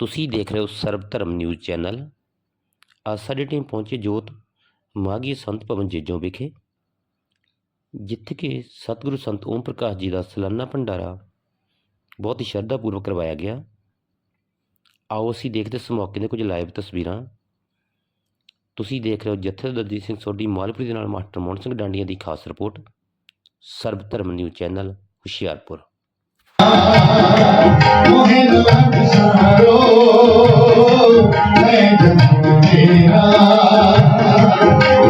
ਤੁਸੀਂ ਦੇਖ ਰਹੇ ਹੋ ਸਰਬ ਧਰਮ ਨਿਊਜ਼ ਚੈਨਲ। ਅੱਜ ਸਾਡੀ ਟੀਮ ਪਹੁੰਚੀ ਜੋਤ ਮਾਗੀ ਸੰਤ ਭਵਨ ਜੇਜੋਂ ਵਿਖੇ, ਜਿੱਥੇ ਕਿ ਸਤਿਗੁਰੂ ਸੰਤ ਓਮ ਪ੍ਰਕਾਸ਼ ਜੀ ਦਾ ਸਲਾਨਾ ਭੰਡਾਰਾ ਬਹੁਤ ਹੀ ਸ਼ਰਧਾ ਪੂਰਵਕ ਕਰਵਾਇਆ ਗਿਆ। ਆਓ ਅਸੀਂ ਦੇਖਦੇ ਇਸ ਮੌਕੇ ਦੇ ਕੁਝ ਲਾਈਵ ਤਸਵੀਰਾਂ। ਤੁਸੀਂ ਦੇਖ ਰਹੇ ਹੋ ਜਥੇਦਾਰ ਦਲਜੀਤ ਸਿੰਘ ਸੋਢੀ, ਮਾਲਪੁਰੀ ਦੇ ਨਾਲ ਮਾਸਟਰ ਮੋਹਨ ਸਿੰਘ ਡਾਂਡੀਆਂ ਦੀ ਖਾਸ report Sarab Dharam news channel Hoshiarpur.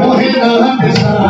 Mohinat Sara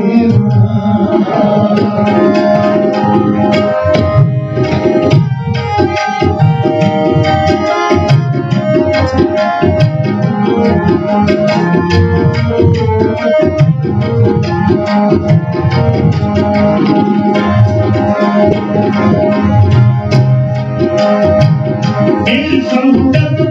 El saludo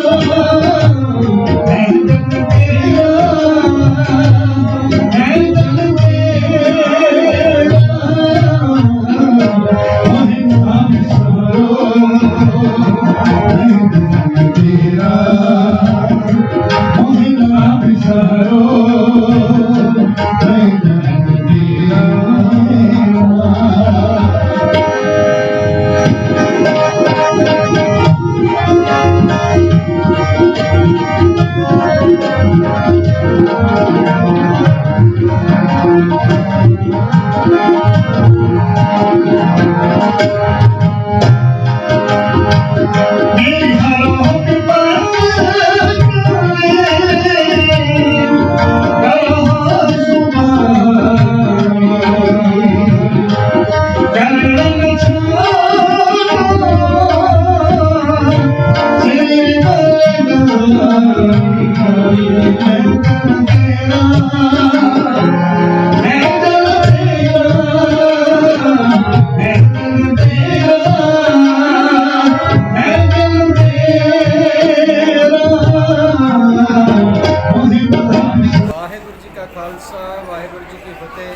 Khalsa Waheguru ji ਕੀ ਫਤਿਹ।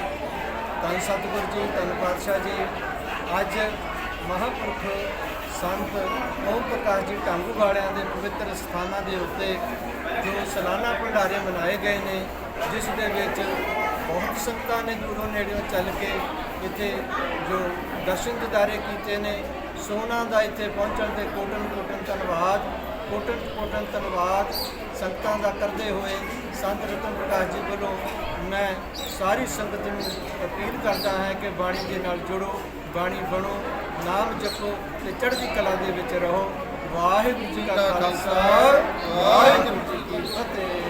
ਧੰਨ ਸਤਿਗੁਰੂ ਜੀ, ਧੰਨ ਪਾਤਸ਼ਾਹ ਜੀ। ਅੱਜ ਮਹਾਂਪੁਰਖ ਸੰਤ ਓਮ ਪ੍ਰਕਾਸ਼ ਜੀ ਟਾਂਗੂ ਵਾਲਿਆਂ ਦੇ ਪਵਿੱਤਰ ਸਥਾਨਾਂ ਦੇ ਉੱਤੇ ਜੋ ਸਾਲਾਨਾ ਭੰਡਾਰੇ ਮਨਾਏ ਗਏ ਨੇ, ਜਿਸ ਦੇ ਵਿੱਚ ਬਹੁਤ ਸੰਗਤਾਂ ਨੇ ਦੂਰੋਂ ਨੇੜਿਓਂ ਚੱਲ ਕੇ ਇੱਥੇ ਜੋ ਦਰਸ਼ਨ ਦਿਦਾਰੇ ਕੀਤੇ ਨੇ। ਸੋਨਾ ਦਾ ਇੱਥੇ ਪਹੁੰਚਣ ਤੇ ਕੋਟਨ ਕੋਟਨ ਧੰਨਵਾਦ ਕੋਟਨ ਕੋਟਨ ਧੰਨਵਾਦ ਸੰਗਤਾਂ ਦਾ ਕਰਦੇ ਹੋਏ ਸੰਤ ਰਤਨ ਪ੍ਰਕਾਸ਼ ਜੀ ਵੱਲੋਂ ਮੈਂ ਸਾਰੀ ਸੰਗਤ ਨੂੰ ਅਪੀਲ ਕਰਦਾ ਹਾਂ ਕਿ ਬਾਣੀ ਦੇ ਨਾਲ ਜੁੜੋ, ਬਾਣੀ ਬਣੋ, ਨਾਮ ਜਪੋ ਤੇ ਚੜ੍ਹਦੀ ਕਲਾ ਦੇ ਵਿੱਚ ਰਹੋ। ਵਾਹਿਗੁਰੂ ਜੀ ਕਾ ਖਾਲਸਾ, ਵਾਹਿਗੁਰੂ ਜੀ ਕੀ ਫਤਿਹ।